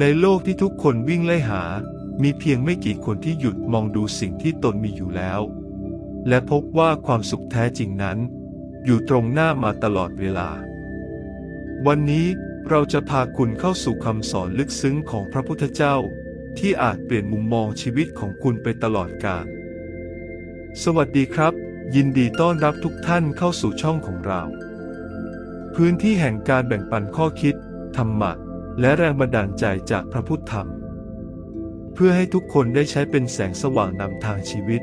ในโลกที่ทุกคนวิ่งไล่หา มีเพียงไม่กี่คนที่หยุดมองดูสิ่งที่ตนมีอยู่แล้ว และพบว่าความสุขแท้จริงนั้น อยู่ตรงหน้ามาตลอดเวลา วันนี้เราจะพาคุณเข้าสู่คำสอนลึกซึ้งของพระพุทธเจ้า ที่อาจเปลี่ยนมุมมองชีวิตของคุณไปตลอดกาล สวัสดีครับ ยินดีต้อนรับทุกท่านเข้าสู่ช่องของเรา พื้นที่แห่งการแบ่งปันข้อคิด ธรรมะ และแรงบันดาลใจจากพระพุทธธรรม เพื่อให้ทุกคนได้ใช้เป็นแสงสว่างนำทางชีวิต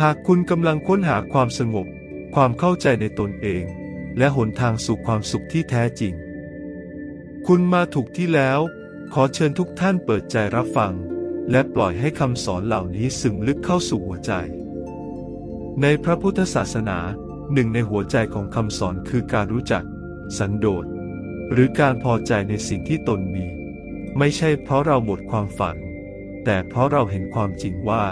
หากคุณกำลังค้นหาความสงบ ความเข้าใจในตนเอง และหนทางสู่ความสุขที่แท้จริง คุณมาถูกที่แล้ว ขอเชิญทุกท่านเปิดใจรับฟัง และปล่อยให้คำสอนเหล่านี้ซึมลึกเข้าสู่หัวใจ ในพระพุทธศาสนาหนึ่งในหัวใจของคำสอนคือการรู้จัก สันโดษ หรือการพอใจในสิ่งที่ตนมี ไม่ใช่เพราะเราหมดความฝัน แต่เพราะเราเห็นความจริงว่า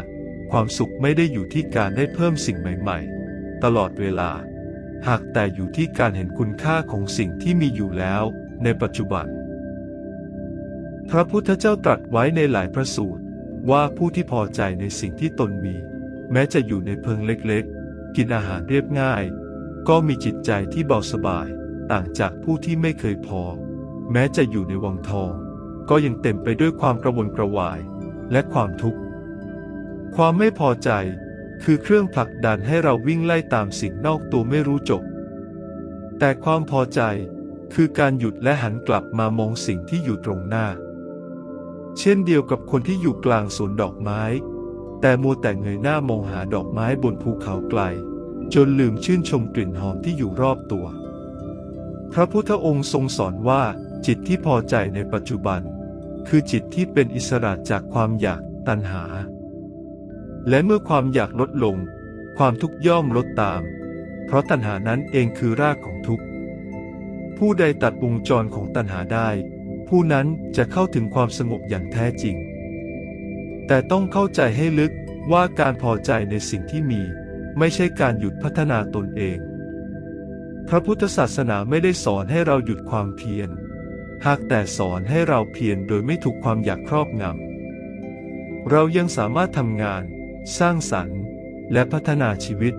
ความสุขไม่ได้อยู่ที่การได้เพิ่มสิ่งใหม่ ๆ ตลอดเวลา หากแต่อยู่ที่การเห็นคุณค่าของสิ่งที่มีอยู่แล้วในปัจจุบัน พระพุทธเจ้าตรัสไว้ในหลายพระสูตร ว่าผู้ที่พอใจในสิ่งที่ตนมี แม้จะอยู่ในเพิงเล็กๆ กินอาหารเรียบง่าย ก็มีจิตใจที่เบาสบาย ต่างจากผู้ที่ไม่เคยพอ แม้จะอยู่ในวังทอง ก็ยังเต็มไปด้วยความกระวนกระวายและความทุกข์ ความไม่พอใจคือเครื่องผลักดันให้เราวิ่งไล่ตามสิ่งนอกตัวไม่รู้จบ แต่ความพอใจคือการหยุดและหันกลับมามองสิ่งที่อยู่ตรงหน้า เช่นเดียวกับคนที่อยู่กลางสวนดอกไม้ แต่มัวแต่เงยหน้ามองหาดอกไม้บนภูเขาไกล จนลืมชื่นชมกลิ่นหอมที่อยู่รอบตัว พระพุทธองค์ทรงสอนว่าจิตที่พอใจในปัจจุบัน คือจิตที่เป็นอิสระจากความอยากตัณหา และเมื่อความอยากลดลง ความทุกข์ย่อมลดตาม เพราะตัณหานั้นเองคือรากของทุกข์ ผู้ใดตัดวงจรของตัณหาได้ ผู้นั้นจะเข้าถึงความสงบอย่างแท้จริง แต่ต้องเข้าใจให้ลึกว่าการพอใจในสิ่งที่มี ไม่ใช่การหยุดพัฒนาตนเอง พระพุทธศาสนาไม่ได้สอนให้เราหยุดความเพียร หากแต่สอนให้เราเพียรโดยไม่ถูกความอยากครอบงำ เรายังสามารถทำงาน สร้างสรรค์ และพัฒนาชีวิต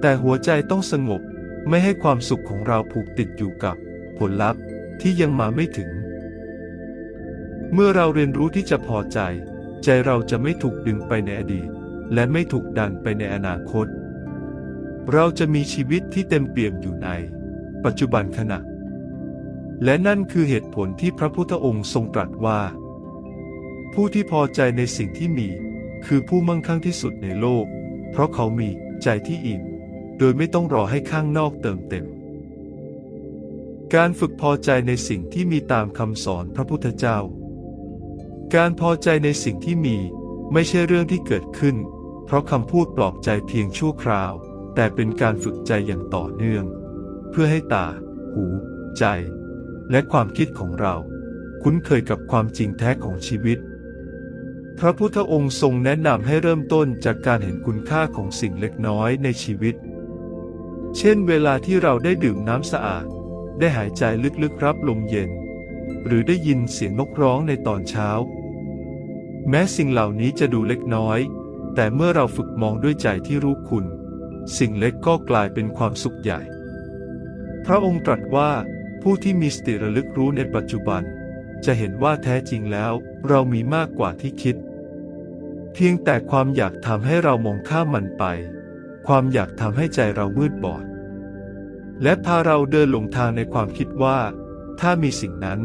แต่หัวใจต้องสงบไม่ให้ความสุขของเราผูกติดอยู่กับผลลัพธ์ที่ยังมาไม่ถึง เมื่อเราเรียนรู้ที่จะพอใจ ใจเราจะไม่ถูกดึงไปในอดีต และไม่ถูกดันไปในอนาคต เราจะมีชีวิตที่เต็มเปี่ยมอยู่ใน ปัจจุบันขณะ และนั่นคือเหตุผลที่พระพุทธองค์ทรงตรัสว่า ผู้ที่พอใจในสิ่งที่มี คือผู้มั่งคั่งที่สุดในโลก เพราะเขามีใจที่อิ่มโดยไม่ต้องรอให้ข้างนอกเติมเต็ม การฝึกพอใจในสิ่งที่มีตามคำสอนพระพุทธเจ้า การพอใจในสิ่งที่มีไม่ใช่เรื่องที่เกิดขึ้น เพราะคำพูดปลอบใจเพียงชั่วคราว แต่เป็นการฝึกใจอย่างต่อเนื่อง เพื่อให้ตา หู ใจ และความคิดของเรา คุ้นเคยกับความจริงแท้ของชีวิต พระพุทธองค์ทรงแนะนำให้เริ่มต้นจากการเห็นคุณค่าของสิ่งเล็กน้อยในชีวิต เช่น เวลาที่เราได้ดื่มน้ำสะอาด ได้หายใจลึกๆรับลมเย็น หรือได้ยินเสียงนกร้องในตอนเช้า แม้สิ่งเหล่านี้จะดูเล็กน้อย แต่เมื่อเราฝึกมองด้วยใจที่รู้คุณ สิ่งเล็กก็กลายเป็นความสุขใหญ่ พระองค์ตรัสว่าผู้ที่มีสติระลึกรู้ในปัจจุบัน จะเห็นว่าแท้จริงแล้ว เรามีมากกว่าที่คิด เพียงแต่ความอยากทำให้เรามองข้ามมันไป ความอยากทำให้ใจเรามืดบอด และพาเราเดินหลงทางในความคิดว่า ถ้ามีสิ่งนั้น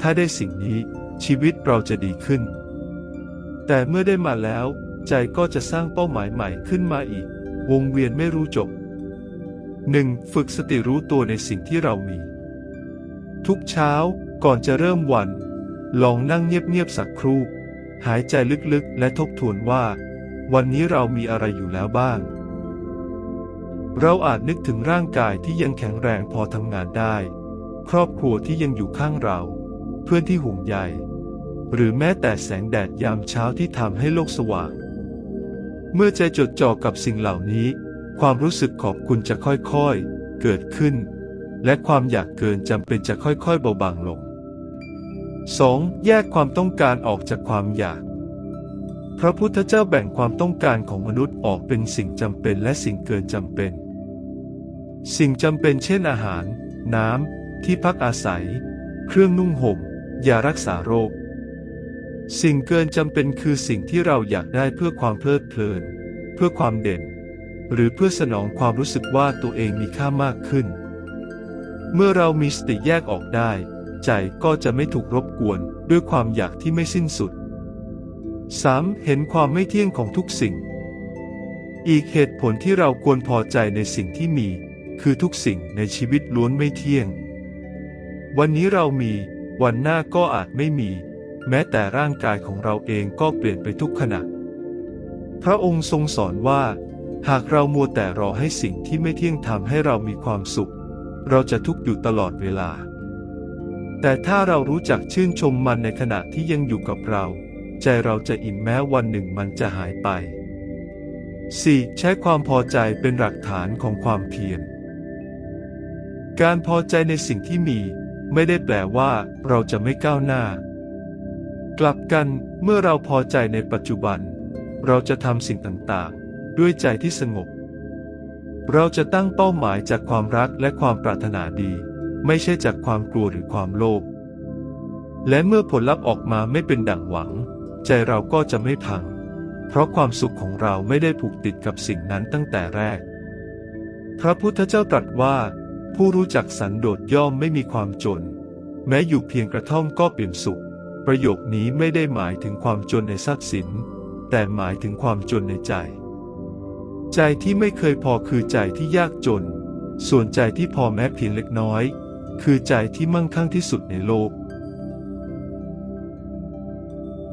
ถ้าได้สิ่งนี้ชีวิตเราจะดีขึ้น แต่เมื่อได้มาแล้ว ใจก็จะสร้างเป้าหมายใหม่ขึ้นมาอีก วงเวียนไม่รู้จบ 1. ฝึกสติรู้ตัวในสิ่งที่เรามี ทุกเช้าก่อนจะเริ่มวัน ลองนั่งเงียบๆสักครู่ หายใจลึกๆ และทบทวนว่า วันนี้เรามีอะไรอยู่แล้วบ้าง เราอาจนึกถึงร่างกายที่ยังแข็งแรงพอทำงานได้ ครอบครัวที่ยังอยู่ข้างเรา เพื่อนที่ห่วงใยหรือแม้แต่แสงแดดยามเช้าที่ทำให้โลกสว่าง เมื่อใจจดจ่อกับสิ่งเหล่านี้ ความรู้สึกขอบคุณจะค่อยๆ เกิดขึ้น และความอยากเกินจำเป็นจะค่อยๆ เบาบางลง 2. แยกความต้องการออกจากความอยาก พระพุทธเจ้าแบ่งความต้องการของมนุษย์ออกเป็นสิ่งจำเป็นและสิ่งเกินจำเป็น สิ่งจำเป็นเช่นอาหาร น้ำ ที่พักอาศัย เครื่องนุ่งห่มยารักษาโรค สิ่งเกินจำเป็นคือสิ่งที่เราอยากได้เพื่อความเพลิดเพลิน เพื่อความเด่น หรือเพื่อสนองความรู้สึกว่าตัวเองมีค่ามากขึ้น เมื่อเรามีสติแยกออกได้ ใจก็จะไม่ถูกรบกวนด้วยความอยากที่ไม่สิ้นสุด 3. เห็นความไม่เที่ยงของทุกสิ่ง อีกเหตุผลที่เราควรพอใจในสิ่งที่มี คือทุกสิ่งในชีวิตล้วนไม่เที่ยง วันนี้เรามี วันหน้าก็อาจไม่มี แม้แต่ร่างกายของเราเองก็เปลี่ยนไปทุกขณะ พระองค์ทรงสอนว่า หากเรามัวแต่รอให้สิ่งที่ไม่เที่ยงทำให้เรามีความสุข เราจะทุกข์อยู่ตลอดเวลา แต่ถ้าเรารู้จักชื่นชมมันในขณะที่ยังอยู่กับเรา ใจเราจะอิ่มแม้วันหนึ่งมันจะหายไป 4. ใช้ความพอใจเป็นหลักฐานของความเพียร การพอใจในสิ่งที่มี ไม่ได้แปลว่าเราจะไม่ก้าวหน้า กลับกันเมื่อเราพอใจในปัจจุบัน เราจะทำสิ่งต่างๆ ด้วยใจที่สงบ เราจะตั้งเป้าหมายจากความรักและความปรารถนาดี ไม่ใช่จากความกลัวหรือความโลภและเมื่อผลลัพธ์ออกมาไม่เป็นดั่งหวัง ใจเราก็จะไม่พัง เพราะความสุขของเราไม่ได้ผูกติดกับสิ่งนั้นตั้งแต่แรก พระพุทธเจ้าตรัสว่า ผู้รู้จักสันโดษย่อมไม่มีความจน แม้อยู่เพียงกระท่อมก็เปี่ยนสุข ประโยคนี้ไม่ได้หมายถึงความจนในทรัพย์สิน แต่หมายถึงความจนในใจ ใจที่ไม่เคยพอคือใจที่ยากจน ส่วนใจที่พอแม้เพียงเล็กน้อย คือใจที่มั่งคั่งที่สุดในโลก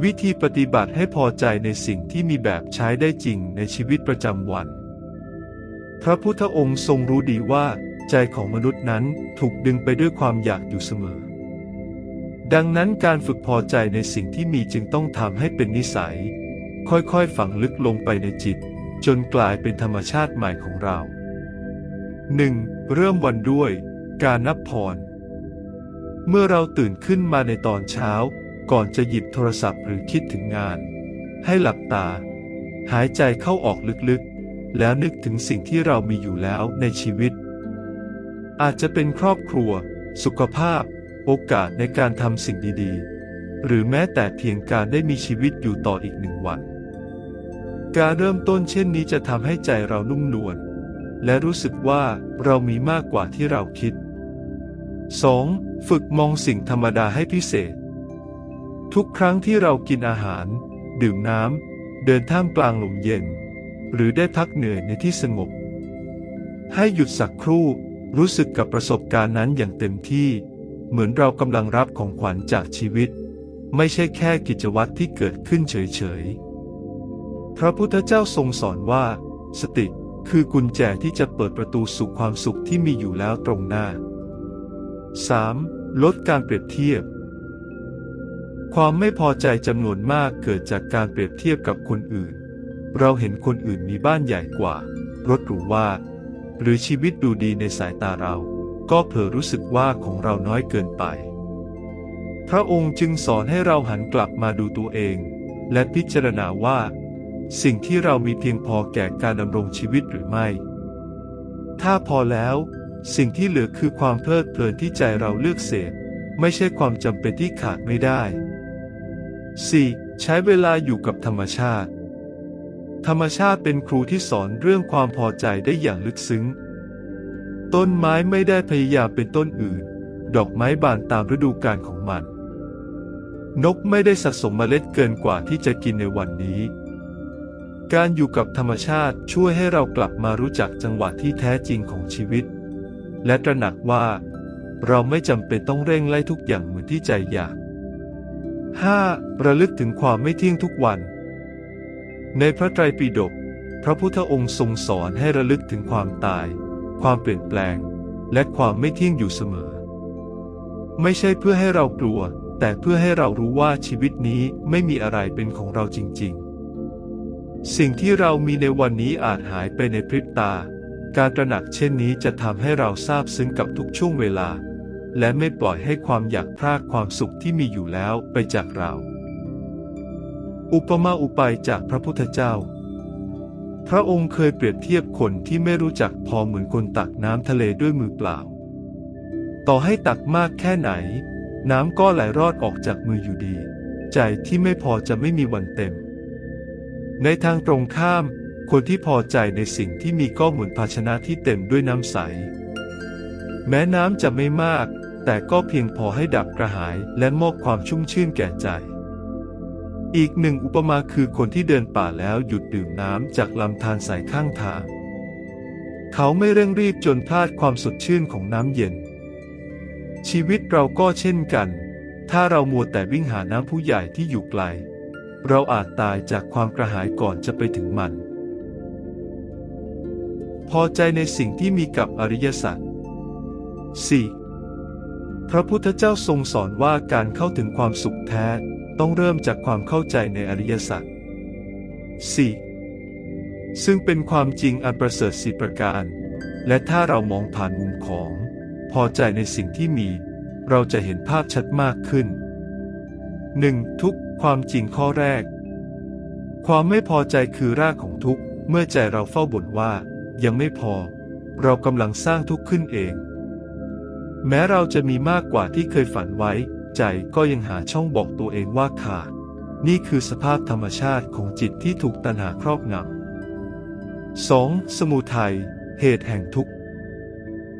วิธีปฏิบัติให้พอใจในสิ่งที่มีแบบใช้ได้จริงในชีวิตประจำวัน พระพุทธองค์ทรงรู้ดีว่า ใจของมนุษย์นั้นถูกดึงไปด้วยความอยากอยู่เสมอ ดังนั้นการฝึกพอใจในสิ่งที่มีจึงต้องทำให้เป็นนิสัย ค่อยๆ ฝังลึกลงไปในจิต จนกลายเป็นธรรมชาติใหม่ของเรา 1. เริ่มวันด้วย การนับพร เมื่อเราตื่นขึ้นมาในตอนเช้า ก่อนจะหยิบโทรศัพท์หรือคิดถึงงาน ให้หลับตา หายใจเข้าออกลึกๆ แล้วนึกถึงสิ่งที่เรามีอยู่แล้วในชีวิต อาจจะเป็นครอบครัว สุขภาพ โอกาสในการทำสิ่งดีๆ หรือแม้แต่เพียงการได้มีชีวิตอยู่ต่ออีกหนึ่งวัน การเริ่มต้นเช่นนี้จะทำให้ใจเรานุ่มนวลและรู้สึกว่าเรามีมากกว่าที่เราคิด 2. ฝึกมองสิ่งธรรมดาให้พิเศษ ทุกครั้งที่เรากินอาหาร ดื่มน้ำ เดินท่ามกลางลมเย็น หรือได้พักเหนื่อยในที่สงบ ให้หยุดสักครู่รู้สึกกับประสบการณ์นั้นอย่างเต็มที่ เหมือนเรากำลังรับของขวัญจากชีวิต ไม่ใช่แค่กิจวัตรที่เกิดขึ้นเฉยๆ พระพุทธเจ้าทรงสอนว่า สติคือกุญแจที่จะเปิดประตูสู่ความสุขที่มีอยู่แล้วตรงหน้า 3. ลดการเปรียบเทียบ ความไม่พอใจจำนวนมากเกิดจากการเปรียบเทียบกับคนอื่น เราเห็นคนอื่นมีบ้านใหญ่กว่า รถหรูว่า หรือชีวิตดูดีในสายตาเรา ก็เผลอรู้สึกว่าของเราน้อยเกินไป พระองค์จึงสอนให้เราหันกลับมาดูตัวเอง และพิจารณาว่า สิ่งที่เรามีเพียงพอแก่การดำรงชีวิตหรือไม่ ถ้าพอแล้ว สิ่งที่เหลือคือความเพลิดเพลินที่ใจเราเลือกเสพไม่ใช่ความจำเป็นที่ขาดไม่ได้ 4. ใช้เวลาอยู่กับธรรมชาติ ธรรมชาติเป็นครูที่สอนเรื่องความพอใจได้อย่างลึกซึ้ง ต้นไม้ไม่ได้พยายามเป็นต้นอื่น ดอกไม้บานตามฤดูกาลของมัน นกไม่ได้สะสมเมล็ดเกินกว่าที่จะกินในวันนี้ การอยู่กับธรรมชาติช่วยให้เรากลับมารู้จักจังหวะที่แท้จริงของชีวิต และตระหนักว่า เราไม่จำเป็นต้องเร่งไล่ทุกอย่างเหมือนที่ใจอยาก 5. ระลึกถึงความไม่เที่ยงทุกวัน ในพระไตรปิฎกพระพุทธองค์ทรงสอนให้ระลึกถึงความตาย ความเปลี่ยนแปลง และความไม่เที่ยงอยู่เสมอ ไม่ใช่เพื่อให้เรากลัว แต่เพื่อให้เรารู้ว่าชีวิตนี้ไม่มีอะไรเป็นของเราจริง ๆ สิ่งที่เรามีในวันนี้อาจหายไปในพริบตา การตระหนักเช่นนี้จะทำให้เราทราบซึ้งกับทุกช่วงเวลา และไม่ปล่อยให้ความอยากพรากความสุขที่มีอยู่แล้วไปจากเรา อุปมาอุปายจากพระพุทธเจ้า พระองค์เคยเปรียบเทียบคนที่ไม่รู้จักพอเหมือนคนตักน้ำทะเลด้วยมือเปล่า ต่อให้ตักมากแค่ไหน น้ำก็ไหลรอดออกจากมืออยู่ดี ใจที่ไม่พอจะไม่มีวันเต็ม ในทางตรงข้าม คนที่พอใจในสิ่งที่มีก็เหมือนภาชนะที่เต็มด้วยน้ำใส แม้น้ำจะไม่มาก แต่ก็เพียงพอให้ดับกระหายและมอบความชุ่มชื่นแก่ใจ อีกหนึ่งอุปมาคือคนที่เดินป่าแล้วหยุดดื่มน้ำจากลำธารสายข้างทาง เขาไม่เร่งรีบจนพลาดความสดชื่นของน้ำเย็น ชีวิตเราก็เช่นกัน ถ้าเรามัวแต่วิ่งหาน้ำผู้ใหญ่ที่อยู่ไกล เราอาจตายจากความกระหายก่อนจะไปถึงมัน พอใจในสิ่งที่มีกับอริยสัจ 4. พระพุทธเจ้าทรงสอนว่าการเข้าถึงความสุขแท้ ต้องเริ่มจากความเข้าใจในอริยสัจ 4. ซึ่งเป็นความจริงอันประเสริฐสิประการ และถ้าเรามองผ่านมุมของ พอใจในสิ่งที่มี เราจะเห็นภาพชัดมากขึ้น 1. ทุกความจริงข้อแรก ความไม่พอใจคือรากของทุกเมื่อใจเราเฝ้าบ่นว่า ยังไม่พอ เรากำลังสร้างทุกข์ขึ้นเอง แม้เราจะมีมากกว่าที่เคยฝันไว้ ใจก็ยังหาช่องบอกตัวเองว่าขาด นี่คือสภาพธรรมชาติของจิตที่ถูกตัณหาครอบงำ 2. สมุทัย เหตุแห่งทุกข์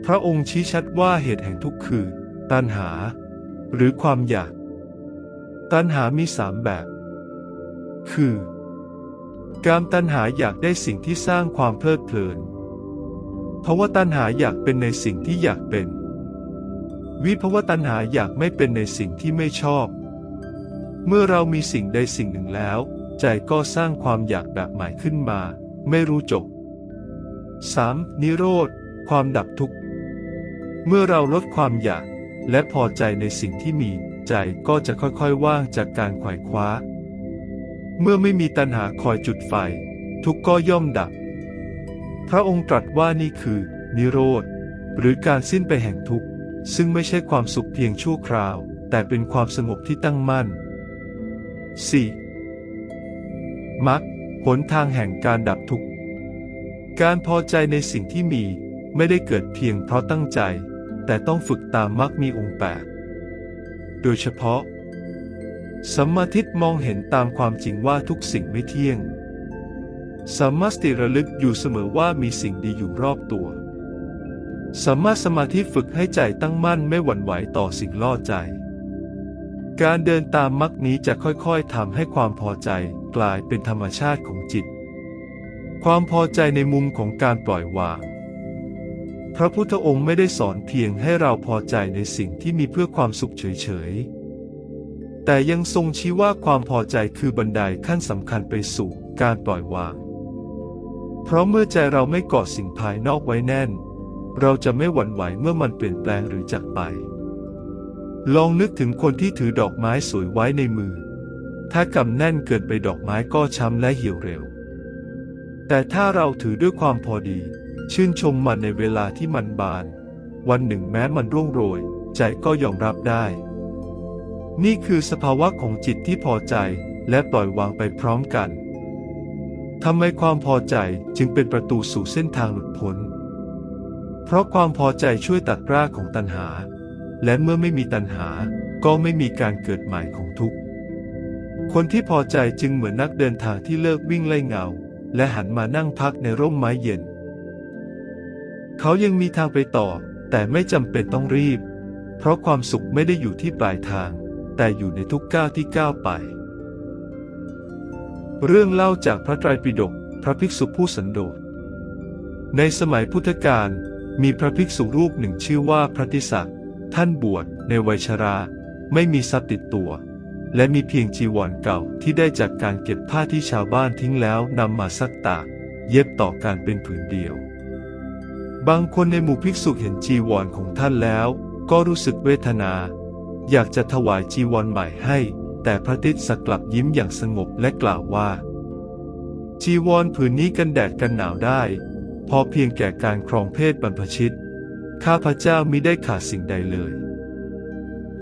พระองค์ชี้ชัดว่าเหตุแห่งทุกข์คือ ตัณหา หรือความอยาก ตัณหามีสามแบบ คือ การตัณหาอยากได้สิ่งที่สร้างความเพลิดเพลินเพราะว่าตัณหาอยากเป็นในสิ่งที่อยากเป็น วิภวตัณหาอยากไม่เป็นในสิ่งที่ไม่ชอบ เมื่อเรามีสิ่งใดสิ่งหนึ่งแล้ว ใจก็สร้างความอยากแบบใหม่ขึ้นมา ไม่รู้จบ 3. นิโรธ ความดับทุกข์ เมื่อเราลดความอยาก และพอใจในสิ่งที่มี ใจก็จะค่อยๆว่างจากการขว่คว้า เมื่อไม่มีตัณหาคอยจุดไฟ ทุกข์ก็ย่อมดับ พระองค์ตรัสว่านี่คือ นิโรธ หรือการสิ้นไปแห่งทุกข์ ซึ่งไม่ใช่ความสุขเพียงชั่วคราว แต่เป็นความสงบที่ตั้งมั่น 4. มรรคหนทางแห่งการดับทุกข์ การพอใจในสิ่งที่มีไม่ได้เกิดเพียงเพราะตั้งใจ แต่ต้องฝึกตามมรรคมีองค์แปดโดยเฉพาะ สัมมาทิฏมองเห็นตามความจริงว่าทุกสิ่งไม่เที่ยง สัมมาสติระลึกอยู่เสมอว่ามีสิ่งดีอยู่รอบตัว สัมมาสมาธิฝึกให้ใจตั้งมั่นไม่หวั่นไหวต่อสิ่งล่อใจ การเดินตามมรรคนี้จะค่อยๆทำให้ความพอใจกลายเป็นธรรมชาติของจิต ความพอใจในมุมของการปล่อยวาง พระพุทธองค์ไม่ได้สอนเพียงให้เราพอใจในสิ่งที่มีเพื่อความสุขเฉยๆ แต่ยังทรงชี้ว่าความพอใจคือบันไดขั้นสำคัญไปสู่การปล่อยวาง เพราะเมื่อใจเราไม่เกาะสิ่งภายนอกไว้แน่น เราจะไม่หวั่นไหวเมื่อมันเปลี่ยนแปลงหรือจากไป ลองนึกถึงคนที่ถือดอกไม้สวยไว้ในมือ ถ้ากำแน่นเกินไปดอกไม้ก็ช้ำและเหี่ยวเร็ว แต่ถ้าเราถือด้วยความพอดี ชื่นชมมันในเวลาที่มันบาน วันหนึ่งแม้มันร่วงโรย ใจก็ยอมรับได้ นี่คือสภาวะของจิตที่พอใจและปล่อยวางไปพร้อมกันทำไมความพอใจจึงเป็นประตูสู่เส้นทางหลุดพ้น เพราะความพอใจช่วยตัดรากของตัณหา และเมื่อไม่มีตัณหา ก็ไม่มีการเกิดใหม่ของทุกข์ คนที่พอใจจึงเหมือนนักเดินทางที่เลิกวิ่งไล่เงา และหันมานั่งพักในร่มไม้เย็น เขายังมีทางไปต่อ แต่ไม่จำเป็นต้องรีบ เพราะความสุขไม่ได้อยู่ที่ปลายทาง แต่อยู่ในทุกก้าวที่ก้าวไป เรื่องเล่าจากพระไตรปิฎกพระภิกษุผู้สันโดษในสมัยพุทธกาล มีพระภิกษุรูปหนึ่งชื่อว่าพระติสักท่านบวชในวัยชรา ไม่มีทรัพย์ติดตัว และมีเพียงจีวรเก่าที่ได้จากการเก็บผ้าที่ชาวบ้านทิ้งแล้วนำมาซักตาก เย็บต่อการเป็นผืนเดียว บางคนในหมู่ภิกษุเห็นจีวรของท่านแล้ว ก็รู้สึกเวทนา อยากจะถวายจีวรใหม่ให้ แต่พระติสกลับยิ้มอย่างสงบและกล่าวว่า จีวรผืนนี้กันแดดกันหนาวได้ พอเพียงแก่การครองเพศบรรพชิต ข้าพเจ้ามิได้ขาดสิ่งใดเลย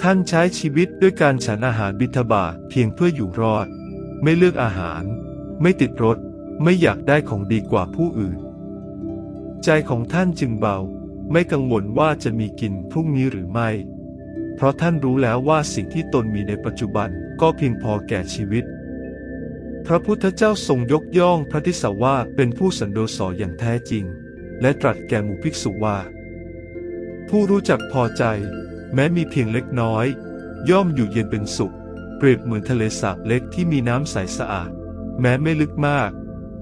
ท่านใช้ชีวิตด้วยการฉันอาหารบิณฑบาตเพียงเพื่ออยู่รอด ไม่เลือกอาหาร ไม่ติดรถ ไม่อยากได้ของดีกว่าผู้อื่น ใจของท่านจึงเบา ไม่กังวลว่าจะมีกินพรุ่งนี้หรือไม่ เพราะท่านรู้แล้วว่าสิ่งที่ตนมีในปัจจุบันก็เพียงพอแก่ชีวิต พระพุทธเจ้าทรงยกย่องพระทิสาวาเป็นผู้สันโดษออย่างแท้จริง และตรัสแก่หมู่ภิกษุว่า ผู้รู้จักพอใจ แม้มีเพียงเล็กน้อย ย่อมอยู่เย็นเป็นสุข เปรียบเหมือนทะเลสาบเล็กที่มีน้ำใสสะอาด แม้ไม่ลึกมาก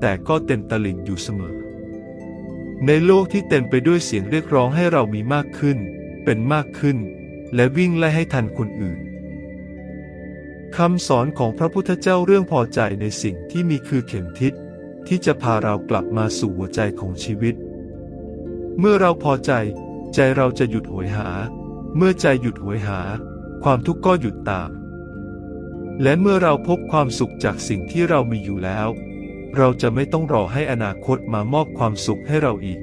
แต่ก็เต็มตลิ่งอยู่เสมอ ในโลกที่เต็มไปด้วยเสียงเรียกร้องให้เรามีมากขึ้น เป็นมากขึ้น และวิ่งไล่ให้ทันคนอื่น คำสอนของพระพุทธเจ้าเรื่องพอใจในสิ่งที่มีคือเข็มทิศที่จะพาเรากลับมาสู่หัวใจของชีวิต เมื่อเราพอใจ ใจเราจะหยุดโหยหา เมื่อใจหยุดโหยหา ความทุกข์ก็หยุดตาม และเมื่อเราพบความสุขจากสิ่งที่เรามีอยู่แล้ว เราจะไม่ต้องรอให้อนาคตมามอบความสุขให้เราอีก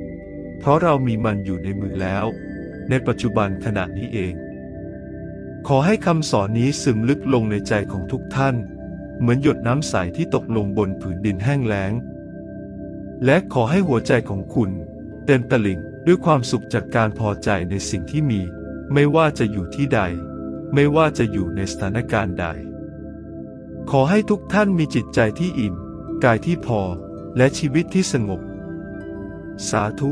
เพราะเรามีมันอยู่ในมือแล้ว ในปัจจุบันขณะนี้เอง ขอให้คำสอนนี้ซึมลึกลงในใจของทุกท่าน เหมือนหยดน้ำใสที่ตกลงบนผืนดินแห้งแล้ง และขอให้หัวใจของคุณ เต็มตลิ่งด้วยความสุขจากการพอใจในสิ่งที่มี ไม่ว่าจะอยู่ที่ใด ไม่ว่าจะอยู่ในสถานการณ์ใด ขอให้ทุกท่านมีจิตใจที่อิ่ม กายที่พอ และชีวิตที่สงบ สาธุ